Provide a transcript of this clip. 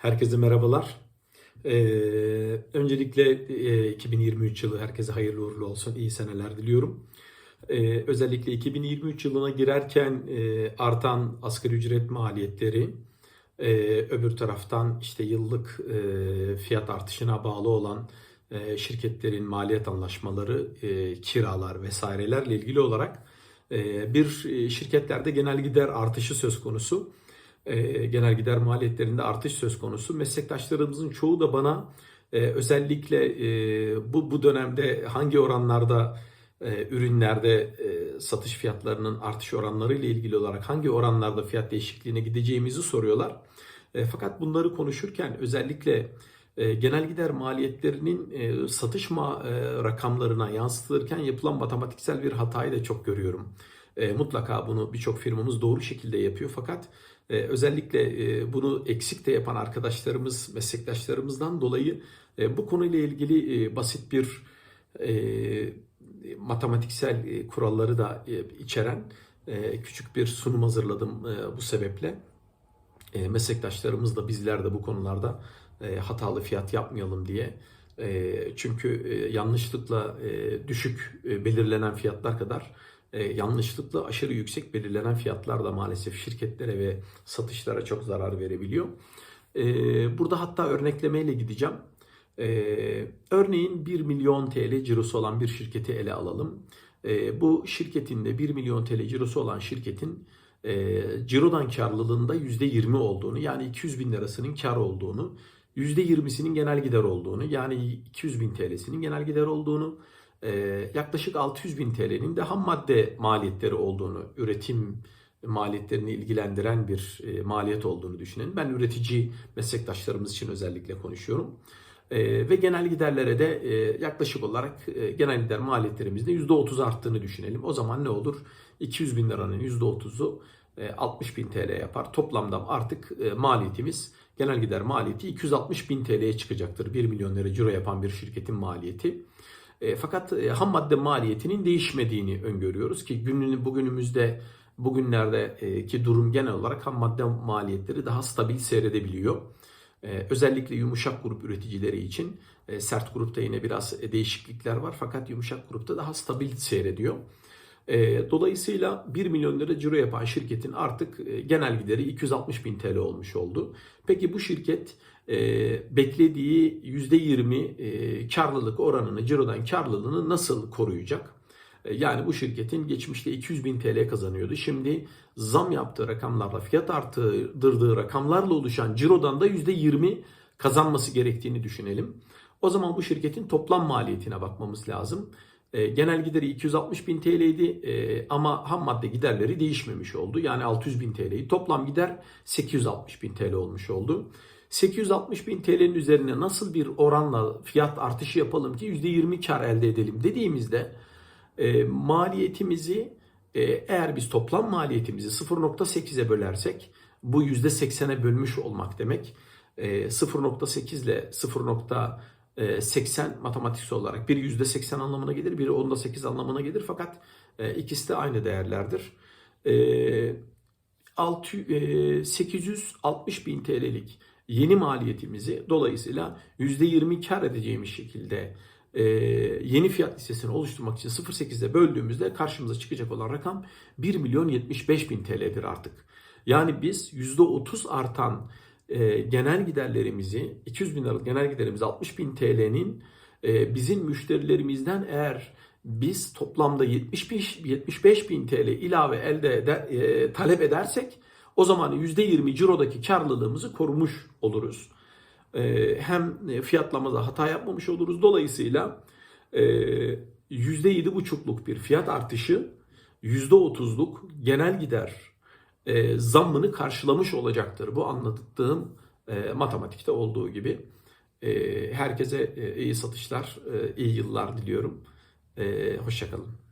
Herkese merhabalar. Ee, öncelikle e, 2023 yılı herkese hayırlı uğurlu olsun. İyi seneler diliyorum. Ee, özellikle 2023 yılına girerken e, artan asgari ücret maliyetleri, e, öbür taraftan işte yıllık e, fiyat artışına bağlı olan e, şirketlerin maliyet anlaşmaları, e, kiralar vesairelerle ilgili olarak e, bir e, şirketlerde genel gider artışı söz konusu genel gider maliyetlerinde artış söz konusu. Meslektaşlarımızın çoğu da bana e, özellikle e, bu bu dönemde hangi oranlarda e, ürünlerde e, satış fiyatlarının artış oranları ile ilgili olarak hangi oranlarda fiyat değişikliğine gideceğimizi soruyorlar. E, fakat bunları konuşurken özellikle e, genel gider maliyetlerinin e, satış e, rakamlarına yansıtılırken yapılan matematiksel bir hatayı da çok görüyorum. E, mutlaka bunu birçok firmamız doğru şekilde yapıyor fakat e, özellikle e, bunu eksik de yapan arkadaşlarımız, meslektaşlarımızdan dolayı e, bu konuyla ilgili e, basit bir e, matematiksel e, kuralları da e, içeren e, küçük bir sunum hazırladım e, bu sebeple. E, meslektaşlarımız da bizler de bu konularda e, hatalı fiyat yapmayalım diye. E, çünkü e, yanlışlıkla e, düşük e, belirlenen fiyatlar kadar e, yanlışlıkla aşırı yüksek belirlenen fiyatlar da maalesef şirketlere ve satışlara çok zarar verebiliyor. E, burada hatta örneklemeyle gideceğim. E, örneğin 1 milyon TL cirosu olan bir şirketi ele alalım. E, bu şirketin de 1 milyon TL cirosu olan şirketin e, cirodan karlılığında %20 olduğunu yani 200 bin lirasının kar olduğunu, %20'sinin genel gider olduğunu yani 200 bin TL'sinin genel gider olduğunu, yaklaşık 600 bin TL'nin de ham madde maliyetleri olduğunu, üretim maliyetlerini ilgilendiren bir e, maliyet olduğunu düşünelim. Ben üretici meslektaşlarımız için özellikle konuşuyorum. E, ve genel giderlere de e, yaklaşık olarak e, genel gider maliyetlerimizde %30 arttığını düşünelim. O zaman ne olur? 200 bin liranın %30'u e, 60 bin TL yapar. Toplamda artık maliyetimiz genel gider maliyeti 260 bin TL'ye çıkacaktır. 1 milyon lira ciro yapan bir şirketin maliyeti. E, fakat e, ham madde maliyetinin değişmediğini öngörüyoruz ki gününü bugünümüzde bugünlerdeki durum genel olarak ham madde maliyetleri daha stabil seyredebiliyor. E, özellikle yumuşak grup üreticileri için e, sert grupta yine biraz değişiklikler var fakat yumuşak grupta daha stabil seyrediyor. E, dolayısıyla 1 milyon lira ciro yapan şirketin artık e, genel gideri 260 bin TL olmuş oldu. Peki bu şirket e, beklediği %20 e, karlılık oranını, cirodan karlılığını nasıl koruyacak? E, yani bu şirketin geçmişte 200 bin TL kazanıyordu. Şimdi zam yaptığı rakamlarla, fiyat arttırdığı rakamlarla oluşan cirodan da %20 kazanması gerektiğini düşünelim. O zaman bu şirketin toplam maliyetine bakmamız lazım. E, genel gideri 260 bin TL'ydi e, ama ham madde giderleri değişmemiş oldu. Yani 600 bin TL'yi toplam gider 860 bin TL olmuş oldu. 860 bin TL'nin üzerine nasıl bir oranla fiyat artışı yapalım ki %20 kar elde edelim dediğimizde e, maliyetimizi e, eğer biz toplam maliyetimizi 0.8'e bölersek bu %80'e bölmüş olmak demek. E, 0.8 ile 0.80 matematiksel olarak bir %80 anlamına gelir, biri onda 8 anlamına gelir fakat e, ikisi de aynı değerlerdir. E, 6, e, 860 bin TL'lik yeni maliyetimizi dolayısıyla %20 kar edeceğimiz şekilde e, yeni fiyat listesini oluşturmak için 0.8'de böldüğümüzde karşımıza çıkacak olan rakam 1 milyon 75 bin TL'dir artık. Yani biz %30 artan e, genel giderlerimizi 200 bin liralık genel giderimizi 60 bin TL'nin e, bizim müşterilerimizden eğer biz toplamda 75, 75 bin TL ilave elde eder, e, talep edersek o zaman %20 cirodaki karlılığımızı korumuş oluruz. E, hem fiyatlamada hata yapmamış oluruz. Dolayısıyla e, %7,5'luk bir fiyat artışı %30'luk genel gider e, zammını karşılamış olacaktır. Bu anlattığım e, matematikte olduğu gibi. E, herkese e, iyi satışlar, e, iyi yıllar diliyorum. E, Hoşçakalın.